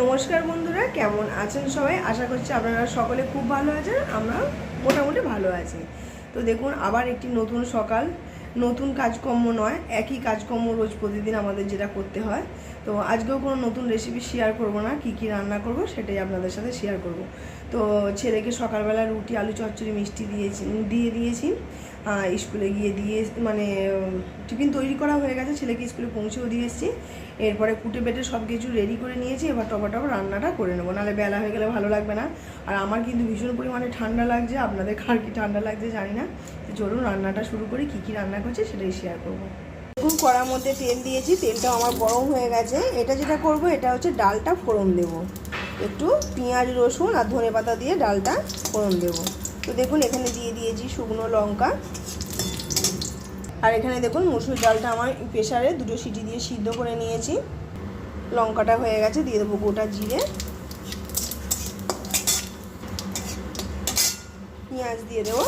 নমস্কার বন্ধুরা, কেমন আছেন সবাই? আশা করছি আপনারা সকলে খুব ভালো আছেন আমরা মোটামুটি ভালো আছি। তো দেখুন, আবার একটি নতুন সকাল, নতুন কাজকর্ম নয়, একই কাজকর্ম রোজ প্রতিদিন আমাদের যেটা করতে হয়। তো আজকেও কোনো নতুন রেসিপি শেয়ার করব না, কি কি রান্না করব সেটাই আপনাদের সাথে শেয়ার করব। তো ছেলেকে সকালবেলা রুটি, আলু চচ্চড়ি, মিষ্টি দিয়েছি, দিয়ে দিয়েছি। স্কুলে গিয়ে দিয়ে মানে টিফিন তৈরি করা হয়ে গেছে, ছেলেকে স্কুলে পৌঁছেও দিয়ে এসেছি। এরপরে কুটে বেটে সব কিছু রেডি করে নিয়েছি, এবার টপা টপ রান্নাটা করে নেব। নাহলে বেলা হয়ে গেলে ভালো লাগবে না। আর আমার কিন্তু ভীষণ পরিমাণে ঠান্ডা লাগছে, আপনাদের কার কি ঠান্ডা লাগছে জানি না। চলুন রান্নাটা শুরু করি, কী কী রান্না করছে সেটাই শেয়ার করব। দেখুন, কড়ার মধ্যে তেল দিয়েছি, তেলটা আমার গরম হয়ে গেছে। এটা যেটা করব, এটা হচ্ছে ডালটা ফোড়ন দেব। একটু পেঁয়াজ রসুন আর ধনে পাতা দিয়ে ডালটা ফোড়ন দেব। তো দেখুন, এখানে দিয়ে দিয়েছি শুকনো লঙ্কা। আর এখানে দেখুন, মুসুর ডালটা আমার প্রেশারে দুটো সিটি দিয়ে সিদ্ধ করে নিয়েছি। লঙ্কাটা হয়ে গেছে, দিয়ে দেবো গোটা জিরে। পেঁয়াজ দিয়ে দেবো।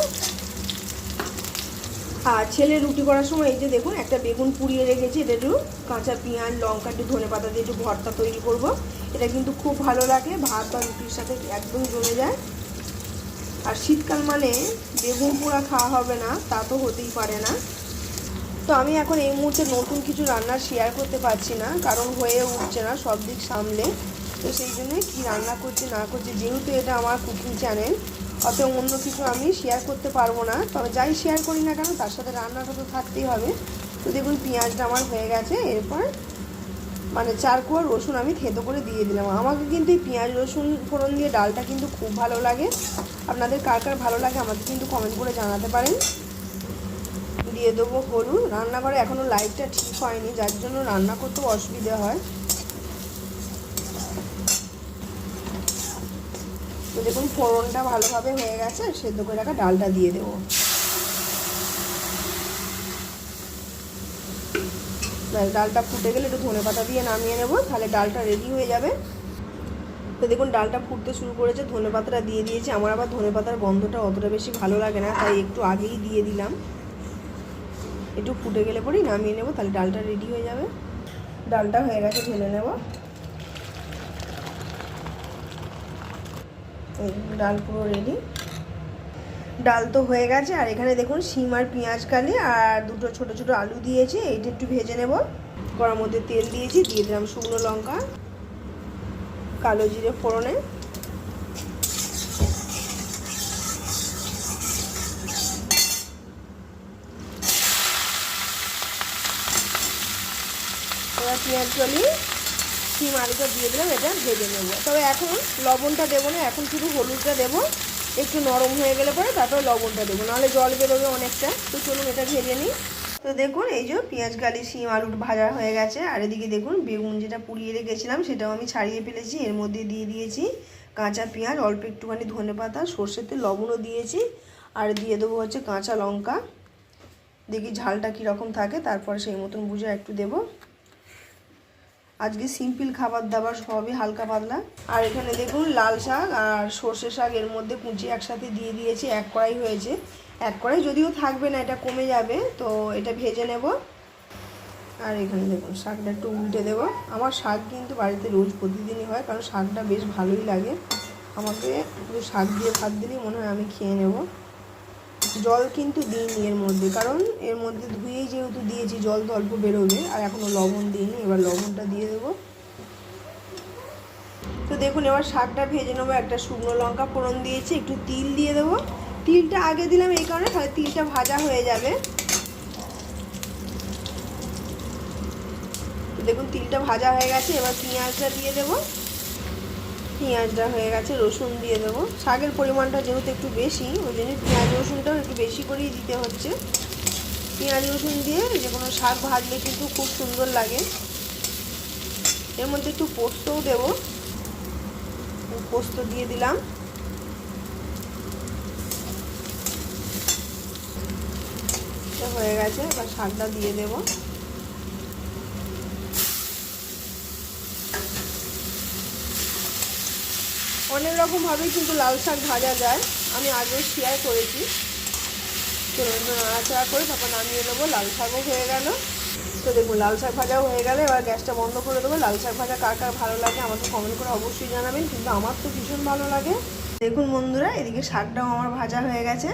আর ছেলে রুটি করার সময় এই যে দেখুন, একটা বেগুন পুড়িয়ে রেখেছি, এটা একটু কাঁচা পেঁয়াজ, লঙ্কা, একটু ধনে পাতা দিয়ে একটু ভর্তা তৈরি করব। এটা কিন্তু খুব ভালো লাগে, ভাত বা রুটির সাথে একদম জমে যায়। আর শীতকাল মানে বেগুন পোড়া খাওয়া হবে না, তা তো হতেই পারে না। তো আমি এখন এই মুহূর্তে নতুন কিছু রান্না শেয়ার করতে পারছি না, কারণ হয়ে উঠছে না সব দিক সামলে। তো সেই জন্যই কী রান্না করছি, না করছি, যেহেতু এটা আমার কুকিং চ্যানেল অত অন্য কিছু আমি শেয়ার করতে পারব না। তবে যাই শেয়ার করি না কেন, তার সাথে রান্নাটা তো থাকতেই হবে। তো দেখুন পেঁয়াজটা আমার হয়ে গেছে, এরপর মানে চার কোয়া রসুন আমি থেতো করে দিয়ে দিলাম। আমাকে কিন্তু এই পেঁয়াজ রসুন ফোড়ন দিয়ে ডালটা কিন্তু খুব ভালো লাগে। আপনাদের কার কার ভালো লাগে আমাদের কিন্তু কমেন্ট করে জানাতে পারেন। দিয়ে দেবো হলুদ রান্নাঘরে এখনও লাইটটা ঠিক হয়নি, যার জন্য রান্না করতেও অসুবিধে হয়। তো দেখুন, ফোড়নটা ভালোভাবে হয়ে গেছে, সেদ্ধ করে রাখা ডালটা দিয়ে দেবো। ডালটা ফুটে গেলে একটু ধনে পাতা দিয়ে নামিয়ে নেব, তাহলে ডালটা রেডি হয়ে যাবে। তো দেখুন, ডালটা ফুটতে শুরু করেছে ধনে পাতাটা দিয়ে দিয়েছি। আমার আবার ধনে পাতার গন্ধটা অতটা বেশি ভালো লাগে না, তাই একটু আগেই দিয়ে দিলাম। একটু ফুটে গেলে পরেই নামিয়ে নেব, তাহলে ডালটা রেডি হয়ে যাবে। ডালটা হয়ে গেছে, ঢেলে নেব। ডাল পুরো রেডি ডাল তো হয়ে গেছে, আর এখানে দেখুন, শিম আর পেঁয়াজ কালি, আর দুটো ছোট ছোট আলু দিয়েছি, এইটা একটু ভেজে নেব। কড়ার মধ্যে তেল দিয়েছি, দিয়ে দিলাম শুকনো লঙ্কা। কালো জিরে ফোড়নে। এবার পেঁয়াজ কলি শিম আলুটা দিয়ে দিলাম, এটা ভেজে নেব। তবে এখন লবণটা দেবো না, এখন শুধু হলুদটা দেবো। একটু নরম হয়ে গেলে পরে তারপরে লবণটা দেবো, নাহলে জল বেরোবে অনেকটা। তো চলুন এটা ভেজে নিই। তো দেখুন, এই যে পেঁয়াজ গালি শিম আলু ভাজা হয়ে গেছে। আর এদিকে দেখুন, বেগুন যেটা পুড়িয়ে রেখেছিলাম, সেটাও আমি ছাড়িয়ে ফেলেছি। এর মধ্যে দিয়ে দিয়েছি কাঁচা পেঁয়াজ, অল্প একটুখানি ধনে পাতা সর্ষেতে লবণও দিয়েছি। আর দিয়ে দেবো হচ্ছে কাঁচা লঙ্কা। দেখি ঝালটা কীরকম থাকে, তারপর সেই মতন বুঝে একটু দেবো। আজকে সিম্পল খাবার দাবার সবই হালকা পাতলা। আর এখানে দেখুন লাল শাক আর সর্ষে শাক এর মধ্যে কুচি একসাথে দিয়ে দিয়েছি, এক কড়াই হয়েছে। এক কড়াই যদিও থাকবে না, এটা কমে যাবে, তো এটা ভেজে নেব। আর এখানে দেখুন শাকটা একটু উল্টে দেব। আমার শাক কিন্তু বাড়িতে রোজ প্রতিদিনই হয়, কারণ শাকটা বেশ ভালোই লাগে। আমাকে শাক দিয়ে ভাত দিলেই মনে হয় আমি খেয়ে নেব। জল কিন্তু দিইনি এর মধ্যে, কারণ এর মধ্যে ধুয়েই যেহেতু দিয়েছি, জল তো অল্প বেরোবে, আর এখনও লবণ দিইনি, এবার লবণটা দিয়ে দেবো। তো দেখুন, এবার শাকটা ভেজে নেব, একটা শুকনো লঙ্কা ফোড়ন দিয়েছি, একটু তিল দিয়ে দেবো। তিলটা আগে দিলাম এই কারণে, তাহলে তিলটা ভাজা হয়ে যাবে। দেখুন, তিলটা ভাজা হয়ে গেছে, এবার পেঁয়াজটা দিয়ে দেবো। পেঁয়াজটা হয়ে গেছে, রসুন দিয়ে দেবো। শাকের পরিমাণটা যেহেতু একটু বেশি, ওই জন্য পেঁয়াজ রসুনটাও একটু বেশি করেই দিতে হচ্ছে। পেঁয়াজ রসুন দিয়ে যে কোনো শাক ভাজলে কিন্তু খুব সুন্দর লাগে। এর মধ্যে একটু পোস্তও দেবো। পোস্ত দিয়ে দিলাম। হয়ে গেছে, এবার শাকটা দিয়ে দেবো। অনেক রকমভাবেই কিন্তু লাল শাক ভাজা যায়। আমি আগেও শেয়ার করেছি। চলুন নাড়াচাড়া করে তারপর নামিয়ে নেব। লাল শাকও হয়ে গেল। তো দেখুন, লাল শাক ভাজাও হয়ে গেলে। এবার গ্যাসটা বন্ধ করে দেবো। লাল শাক ভাজা কার কার ভালো লাগে আমাকে কমেন্ট করে অবশ্যই জানাবেন। কিন্তু আমার তো ভীষণ ভালো লাগে। দেখুন বন্ধুরা, এদিকে শাকটাও আমার ভাজা হয়ে গেছে।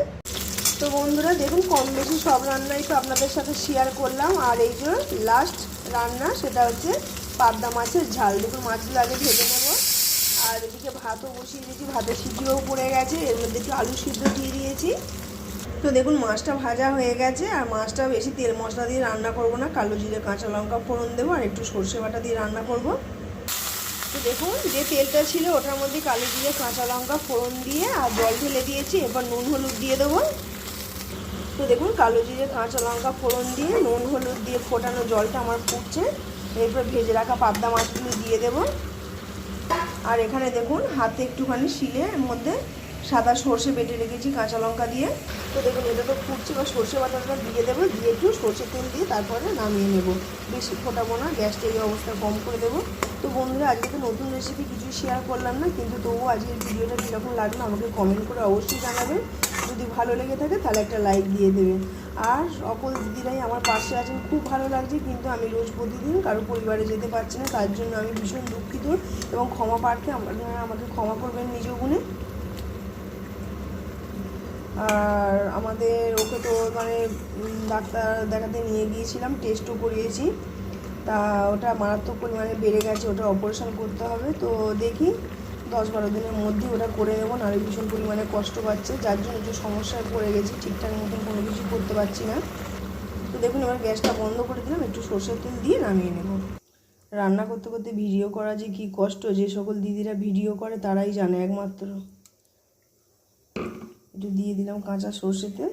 তো বন্ধুরা, দেখুন, কম বেশি সব রান্নাই তো আপনাদের সাথে শেয়ার করলাম। আর এই যে লাস্ট রান্না, সেটা হচ্ছে পাবদা মাছের ঝাল। দেখুন, মাছগুলো আগে ভেজে নেব। আর এদিকে ভাতও বসিয়ে দিয়েছি, ভাতের সিটিও পড়ে গেছে, এর মধ্যে একটু আলু সিদ্ধ দিয়ে দিয়েছি। তো দেখুন, মাছটা ভাজা হয়ে গেছে, আর মাছটা বেশি তেল মশলা দিয়ে রান্না করব না, কালো জিরে, কাঁচা লঙ্কা ফোড়ন দেবো, আর একটু সর্ষে বাটা দিয়ে রান্না করব। তো দেখুন, যে তেলটা ছিল, ওটার মধ্যে কালো জিরে, কাঁচা লঙ্কা ফোড়ন দিয়ে আর জল ঢেলে দিয়েছি এবার নুন হলুদ দিয়ে দেবো। তো দেখুন, কালো জিরে, কাঁচা লঙ্কা ফোড়ন দিয়ে, নুন হলুদ দিয়ে ফোটানো জলটা আমার ফুটছে, এরপর ভেজে রাখা পাবদা মাছগুলো দিয়ে দেব। আর এখানে দেখুন, হাতে একটুখানি শিলের মধ্যে সাদা সর্ষে বেটে রেখেছি, কাঁচা লঙ্কা দিয়ে। তো দেখুন, এটা তো ফুটছে বা সর্ষে বাটাটা দিয়ে দেবো, দিয়ে একটু সর্ষে তেল দিয়ে তারপরে নামিয়ে নেব। বেশি ফোটাবো না, গ্যাসটা এই অবস্থা কম করে দেবো। তো বন্ধুরা, আজকে তো নতুন রেসিপি কিছুই শেয়ার করলাম না, কিন্তু তবুও আজকের ভিডিওটা কীরকম লাগল আমাকে কমেন্ট করে অবশ্যই জানাবেন। যদি ভালো লেগে থাকে, তাহলে একটা লাইক দিয়ে দেবেন আর সকল দিদিরাই আমার পাশে আছেন, খুব ভালো লাগছে, কিন্তু আমি রোজ প্রতিদিন কারও পরিবারে যেতে পারছি না, তার জন্য আমি ভীষণ দুঃখিত এবং ক্ষমা প্রার্থী, আপনারা আমাকে ক্ষমা করবেন নিজ গুণে। আর আমাদের, ওকে তো মানে ডাক্তার দেখাতে নিয়ে গিয়েছিলাম টেস্টও করিয়েছি। তা ওটা মারাত্মক পরিমাণে বেড়ে গেছে, ওটা অপারেশন করতে হবে। তো দেখি দশ বারো দিনের মধ্যে ওটা করে নেব, নাহলে ভীষণ পরিমাণে কষ্ট পাচ্ছে। যার জন্য একটু সমস্যায় পড়ে গেছি, ঠিকঠাক মতন কোনো কিছু করতে পারছি না। তো দেখুন, এবার গ্যাসটা বন্ধ করে দিলাম, একটু সর্ষের তেল দিয়ে নামিয়ে নেব। রান্না করতে করতে ভিডিও করা যে কী কষ্ট, যে সকল দিদিরা ভিডিও করে তারাই জানে একমাত্র। একটু দিয়ে দিলাম কাঁচা সর্ষে তেল,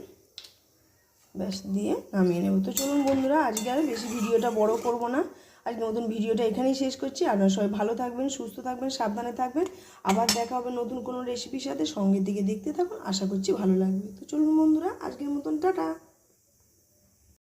ব্যাস দিয়ে নামিয়ে নেব। তো চলুন বন্ধুরা, আজকে আর বেশি ভিডিওটা বড় করব না। আজকে নতুন ভিডিওটা এখানেই শেষ করছি। আপনারা সবাই ভালো থাকবেন, সুস্থ থাকবেন, সাবধানে থাকবেন। আবার দেখা হবে নতুন কোনো রেসিপির সাথে সঙ্গে দিকে দেখতে থাকুন। আশা করছি ভালো লাগবে। তো চলুন বন্ধুরা, আজকের মতন টাটা।